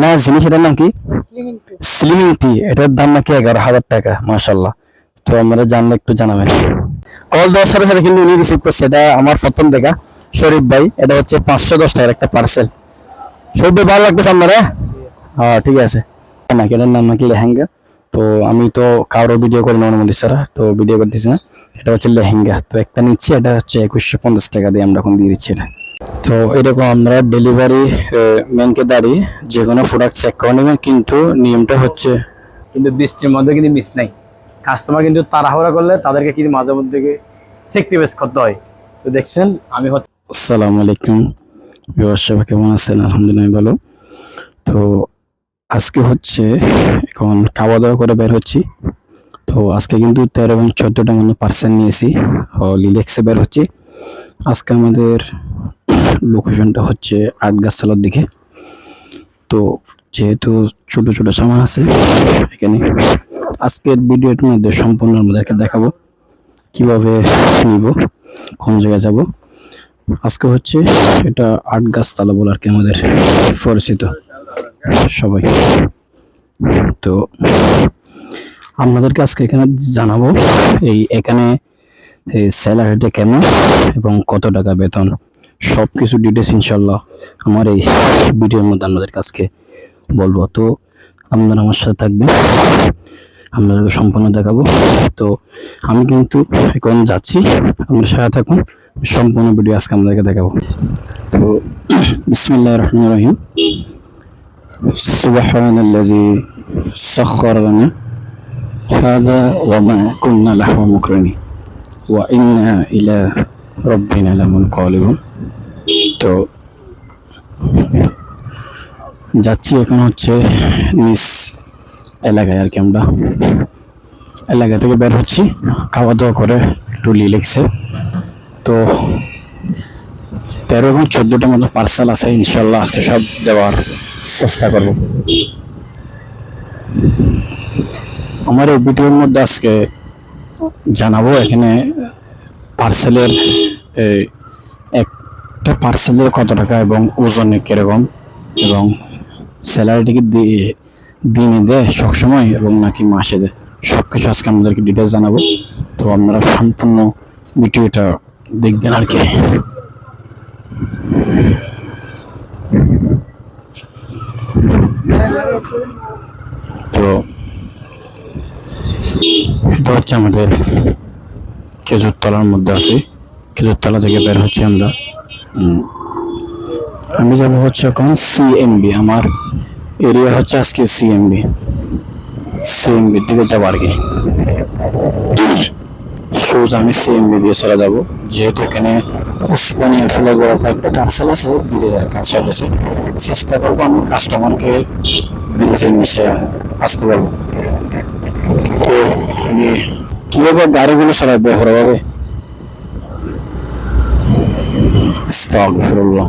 না জিনিস এটার নাম কি? Slimming tea. এটার দাম নাকি এগারো হাজার টাকা মাশাল্লাহ তো আমরা জানলে একটু জানাবেন কল দেওয়ার সাথে সাথে কিন্তু উনি রিসিভ করছে এটা আমার প্রথম দেখা। শরীফ ভাই এটা হচ্ছে পাঁচশো দশ টাকার একটা পার্সেল শরীফ ভাই ভালো লাগতেছে আপনারা হ্যাঁ? ঠিক আছে। নাকি এটার নাম নাকি লেহেঙ্গা। তো আমি তো কারও ভিডিও করি না অনুমতি ছাড়া তো ভিডিও করতেছি না। এটা হচ্ছে লেহেঙ্গা। তো একটা নিচ্ছি এটা হচ্ছে একুশশো পঞ্চাশ টাকা দিয়ে আমরা এখন দিয়ে দিচ্ছি এটা। তো এরকম আমরা ডেলিভারি ব্যাংকে দাঁড়িয়ে যে কোনো প্রোডাক্ট চেক করে নেবেন কিন্তু নিয়মটা হচ্ছে কিন্তু বৃষ্টির মধ্যে কিন্তু মিস নাই। কাস্টমার কিন্তু তাড়াহুড়া করলে তাদেরকে কিন্তু মাঝে মধ্যে সেক্টিভেস করতে হয়। তো দেখছেন আমি আসসালামু আলাইকুম। ব্যবসা কেমন আছেন? আলহামদুলিল্লাহ ভালো। তো আজকে হচ্ছে এখন খাওয়া দাওয়া করে বের হচ্ছি। তো আজকে কিন্তু তেরো এবং চোদ্দোটা মতো পার্সেন্ট নিয়েছি। ও লিলেক্সে বের হচ্ছি। আজকে আমাদের লোকেশনটা হচ্ছে আট গাছতলার দিকে। তো যেহেতু ছোট ছোট সামান আছে এখানে, আজকের ভিডিওটার মধ্যে সম্পূর্ণ আমাদেরকে দেখাবো। কীভাবে নিব, কোন জায়গায় যাব। আজকে হচ্ছে এটা আট গাছতলা বলে আর কি আমাদের পরিচিত সবাই। তো আপনাদেরকে আজকে এখানে জানাব এই এখানে এই স্যালারিটা কেমন এবং কত টাকা বেতন। সব কিছু ডিটেলস ইনশাল্লাহ আমার এই ভিডিওর মধ্যে আপনাদের কাছকে বলবো তো আপনারা আমার সাথে থাকবেন আপনাদেরকে সম্পূর্ণ দেখাবো তো আমি কিন্তু এখন যাচ্ছি আপনার সাথে থাকুন সম্পূর্ণ ভিডিও আজকে আপনাদেরকে দেখাবো তো বিসমিল্লাহ রহমান রহিম سبحان الذي سخر لنا هذا وما كنا له مقرنين وإنا إلى ربنا لمنقلبون তো যাচ্ছি এখন হচ্ছে নিস এলাকায় আর কি আমরা। এলাকা থেকে বের হচ্ছি খাওয়া দাওয়া করে একটু লিলেক্সে তো তেরো এবং চোদ্দোটা মতো পার্সেল আছে ইনশাল্লাহ আজকে সব দেওয়ার চেষ্টা করব। আমার এই ভিডিওর মধ্যে আজকে জানাব, এখানে পার্সেলের একটা পার্সেলের কত টাকা এবং ওজনে কীরকম? এবং স্যালারিটা কি দিয়ে দিনে দেয় সবসময় এবং নাকি মাসে দেয়? সব কিছু আজকে আমাদেরকে ডিটেলস জানাব। তো আপনারা সম্পূর্ণ ভিডিওটা দেখবেন আর কি। তো এটা হচ্ছে আমাদের খেজুরতলার মধ্যে আছি। খেজুরতলা থেকে বের হচ্ছে আমরা। আমি যাব হচ্ছে এখন সিএমবি আমার এরিয়া হচ্ছে আজকে সিএমবি সিএমবি দিকে যাব আর কি। সোজ আমি সিএমবি দিয়ে চলে যাব। যেহেতু এখানে উসমানিয়া ফেলে বড় কয়েকটা পার্সেল আছে ব্রিজের কাছে আছে চেষ্টা করব আমি কাস্টমারকে ব্রিজের নিচে আসতে পারব। তো আমি কীভাবে গাড়িগুলো চালাবে ভাবে আস্তাগফিরুল্লাহ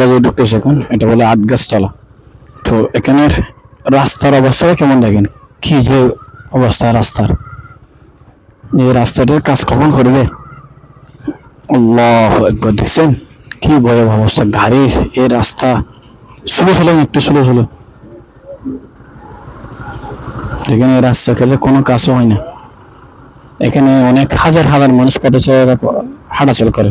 লাগে ঢুকতেছে এখন, এটা বলে আট গাছতলা তো এখানের রাস্তার অবস্থাটা কেমন দেখেন? কি যে অবস্থা রাস্তার? এই রাস্তাটার কাজ কখন করবে? আল্লাহ একবার দেখছেন? কি ভয়াবহ অবস্থা। গাড়ির এই রাস্তা। স্লো স্লো একটু স্লো স্লো এখানে রাস্তা খেলে কোনো কাজও হয় না। এখানে অনেক হাজার হাজার মানুষ পথে চলা হাঁটাচল করে।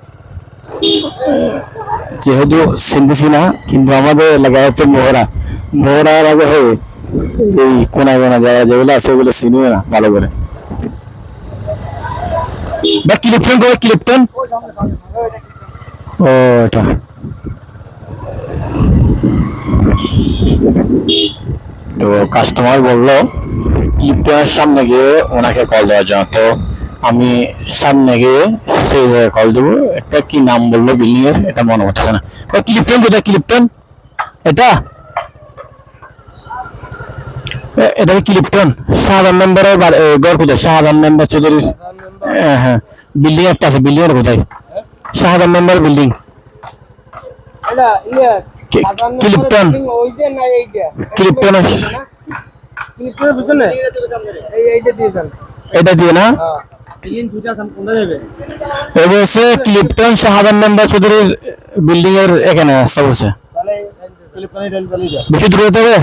যেহেতু চিনতেছি না কিন্তু আমাদের এলাকায় হচ্ছে মোহরা মোহরার আগে হয়ে এই কোনায় কোনা জায়গা যেগুলো আছে, ওগুলো চিনিও না, ভালো করে। বা ও, এটা। তো কাস্টমার বলল ক্লিপটনের সামনে গিয়ে ওনাকে কল দেওয়ার জন্য। তো আমি সামনে গিয়ে সেই জায়গায় কল দেবো। এটা কি নাম বলল বিল্ডিং এর এটা মনে পড়ছে না। ক্লিপটন কোথায় ক্লিপটন এটা? এটা কি ক্লিপটন শাহজাহান মেম্বারের ঘর কোথায়? শাহজাহান মেম্বার চৌধুরী হ্যাঁ হ্যাঁ। বিল্ডিং একটা আছে বিল্ডিং এর কোথায়? Shahjahan member building. Clifton Clifton ক্লিপটনের পিছনে? এটা দিয়ে না? হচ্ছে ক্লিপটন শাহজাহান মেম্বার চৌধুরীর বিল্ডিং এর এখানে রাস্তা বলছে। বেশি দূরে হতে হবে?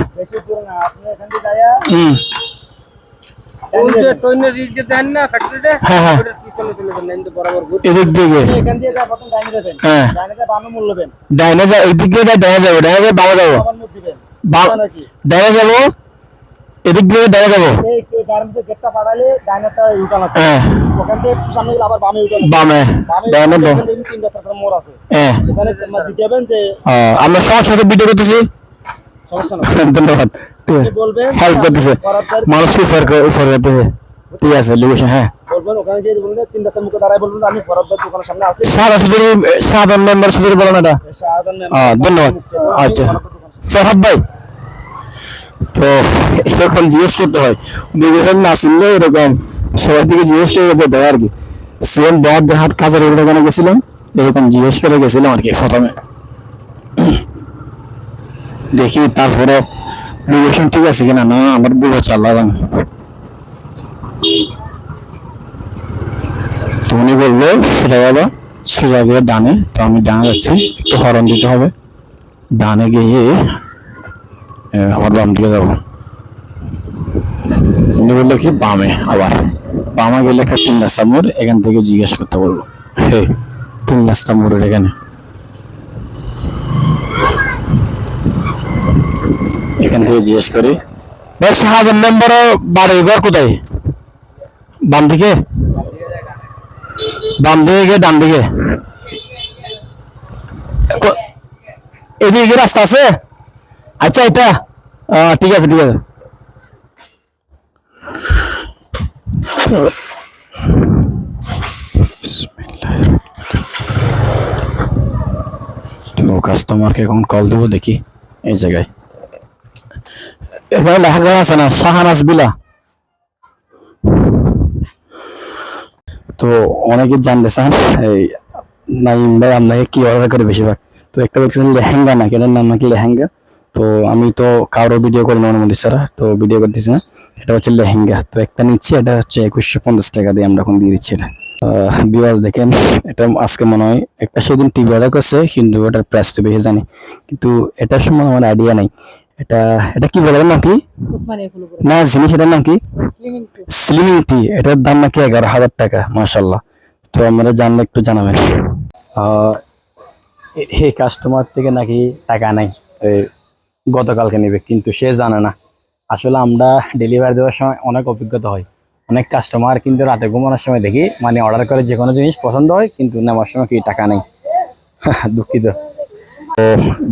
ডাইনে যাব এদিক দিয়ে ডাইনে যাব। গেটটা ইউটার্ন আছে। হ্যাঁ। ওখান থেকে সামনে গেলে আবার বামে ইউটার্ন বামে ডাইনে তো তিন রাস্তার মোড় আছে। হ্যাঁ। ওখানে দিতে হবেন যে আমরা সবার সাথে ভিডিও করতেছি। সমস্যা না ধন্যবাদ। বলবেন হেল্প করতেছে। মানুষ করতেছে। ঠিক আছে লোকেশন হ্যাঁ। বলবেন ওখানে গিয়ে বলবেন তিন রাস্তার মুখে দাঁড়ায় বলবেন আমি ফরাদ দোকানের সামনে আছি। সাদা সুদের সাধারণ মেম্বার সুদের বলো না এটা। শাহজাহান ম্যাম ধন্যবাদ। আচ্ছা। ফরহাদ ভাই। তো এরকম জিজ্ঞেস করতে হয় বিবেচন না শুনলে এরকম সবার দিকে জিজ্ঞেস করে যেতে হয় আর কি। সেম বদ হাত কাজের ওখানে গেছিলাম, এরকম জিজ্ঞেস করে গেছিলাম আর কি প্রথমে। দেখি তারপরে বিবেচন ঠিক আছে কিনা, না, আমার বিবেচন আল্লাহ জানে। তো উনি বলল, সেটা বলো, সোজা গিয়ে ডানে। তো আমি ডানে যাচ্ছি, একটু হরন দিতে হবে। ডানে গিয়ে আবার বাম দিকে যাব। উনি বলল কি, বামে, আবার। বামে গেলে একটা তিন রাস্তা মোড়, এখান থেকে জিজ্ঞেস করতে বলব হে, তিন রাস্তা মোড়ের এখানে। এখান থেকে জিজ্ঞেস করি, ভাই শাহজাহান মেম্বারও বাড়ি ঘর কোথায়? বাম দিকে? বাম দিকে ডান দিকে। এদিকে রাস্তা আছে? আচ্ছা এটা ঠিক আছে ঠিক আছে। তো কাস্টমারকে এখন কল দেবো দেখি এই জায়গায়। এখানে লেখা করা আছে না শাহানাজ বিলা। তো অনেকে জানতে চান এই নাইম ভাই আপনাকে কি অর্ডার করে বেশিরভাগ? তো একটা বলছেন লেহেঙ্গা নাকি এটার নাম নাকি লেহেঙ্গা? তো আমি তো কারও ভিডিও করি না অনুমতি ছাড়া তো ভিডিও করতেছি না। এটা হচ্ছে লেহেঙ্গা। তো একটা নিচ্ছি এটা হচ্ছে একুশশো পঞ্চাশ টাকা দিয়ে আমরা এখন দিয়ে দিচ্ছি এটা। বিওয়াজ দেখেন এটা আজকে মনে হয় একটা সেদিন টিভি অর্ডার করছে কিন্তু ওটার প্রাইস তো বেশি জানি। কিন্তু এটার সময় আমার আইডিয়া নাই। এটা এটা কি বলে নাম কি উসমানিয়া ফুল উপরে না জিনিস এটার নাম কি? Slimming tea. এটার দাম নাকি এগারো হাজার টাকা মাশাল্লাহ তো আমরা জানলে একটু জানাবেন। এই কাস্টমার থেকে নাকি টাকা নাই। এই গতকালকে নেবে, কিন্তু সে জানে না। আসলে আমরা ডেলিভারি দেওয়ার সময় অনেক অভিজ্ঞতা হয়। অনেক কাস্টমার কিন্তু রাতে ঘুমানোর সময় দেখি মানে অর্ডার করে যে কোনো জিনিস পছন্দ হয়, কিন্তু নেওয়ার সময় কি টাকা নেই। দুঃখিত। তো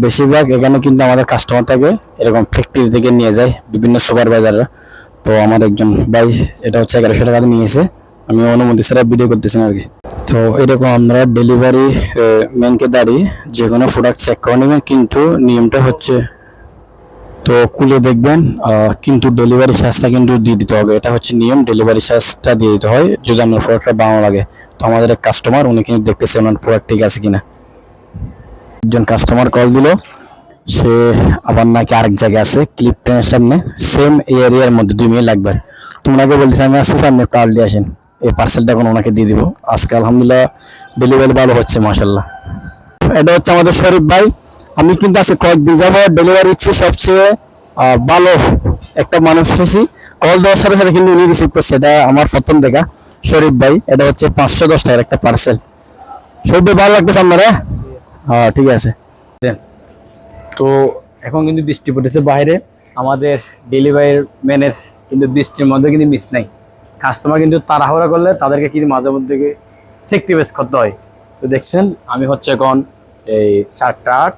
বেশিরভাগ এখানে কিন্তু আমাদের কাস্টমার থাকে, এরকম ফ্যাক্টরি থেকে নিয়ে যায়, বিভিন্ন সুপার সুপারভাইজাররা তো আমার একজন ভাই এটা হচ্ছে এগারোশো টাকা নিয়েছে, আমি অনুমতি ছাড়া ভিডিও করতেছি আর কি। তো এরকম আমরা ডেলিভারি ম্যানকে দাঁড়িয়ে যে কোনো প্রোডাক্ট চেক করে নেবেন, কিন্তু নিয়মটা হচ্ছে তো খুলে দেখবেন কিন্তু ডেলিভারি চার্জটা কিন্তু দিয়ে দিতে হবে। এটা হচ্ছে নিয়ম ডেলিভারি চার্জটা দিয়ে দিতে হয়। যদি আপনার প্রোডাক্টটা ভালো লাগে, তো আমাদের এক কাস্টমার উনি কিন্তু দেখতেছে ওনার প্রোডাক্ট ঠিক আছে কিনা। একজন কাস্টমার কল দিল, সে আবার নাকি আরেক জায়গায় আছে ক্লিপ ট্রেনের সামনে। সেম এরিয়ার মধ্যে দুই মিনিট লাগবে। তুমি ওনাকে বলতেছি, আমি আসছি সামনে তাল দিয়ে আসেন। এই পার্সেলটা এখন ওনাকে দিয়ে দিব। আজকে আলহামদুলিল্লাহ ডেলিভারি ভালো হচ্ছে মাসাল্লাহ এটা হচ্ছে আমাদের শরীফ ভাই। আমি কিন্তু আজকে কয়েকদিন যাব ডেলিভারি হচ্ছে সবচেয়ে ভালো একটা মানুষ পেয়েছি কল দেওয়ার সাথে সাথে কিন্তু উনি রিসিভ করছে। এটা আমার প্রথম দেখা, শরীফ ভাই। এটা হচ্ছে পাঁচশো দশ টাকার একটা পার্সেল শরীফ ভাই, ভালো লাগতেছে আপনার হ্যাঁ? হ্যাঁ ঠিক আছে। তো এখন কিন্তু বৃষ্টি পড়েছে বাইরে। আমাদের ডেলিভারি ম্যানের কিন্তু বৃষ্টির মধ্যে কিন্তু মিস নাই। কাস্টমার কিন্তু তাড়াহুড়া করলে তাদেরকে কিন্তু মাঝে মধ্যে সেক্টিভেস করতে হয়। তো দেখছেন, আমি হচ্ছে এখন এই চারটা আট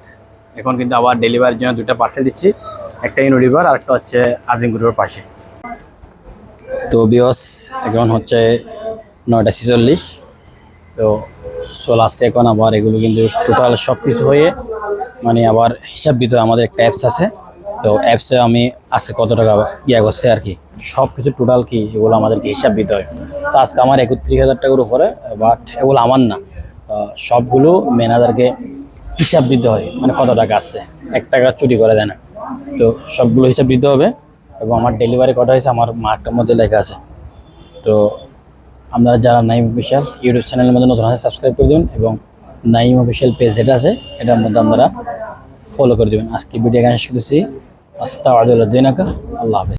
এখন কিন্তু আবার ডেলিভারির জন্য দুটা পার্সেল দিচ্ছি। একটা ইউনিভার আর একটা হচ্ছে আজিমগুড়ির পাশে তো বিয়স এখন হচ্ছে নয়টা ছেচল্লিশ। তো চলে আসছে এখন আবার এগুলো কিন্তু টোটাল সব কিছু হয়ে মানে আবার হিসাব দিতে। আমাদের একটা অ্যাপস আছে। তো অ্যাপসে আমি আজকে কত টাকা ইয়া করছে আর কি সব কিছু টোটাল কি এগুলো আমাদেরকে হিসাব দিতে হয়। তো আজকে আমার একত্রিশ হাজার টাকার উপরে বাট এগুলো আমার না। সবগুলো ম্যানেজারকে হিসাব দিতে হয় মানে কত টাকা আছে? এক টাকা চুরি করে দেয় না। তো সবগুলো হিসাব দিতে হবে এবং আমার ডেলিভারি কটা হয়েছে আমার মার্কটার মধ্যে লেখা আছে। তো আপনারা যারা নাইম অফিসিয়াল ইউটিউব চ্যানেলের মধ্যে নতুন আছে সাবস্ক্রাইব করে দেবেন এবং নাইম অফিসিয়াল পেজ যেটা আছে, এটার মধ্যে আপনারা ফলো করে দেবেন। আজকে ভিডিও এখানে শেষ করতেছি। আস্তা আল্লাহ হাফেজ।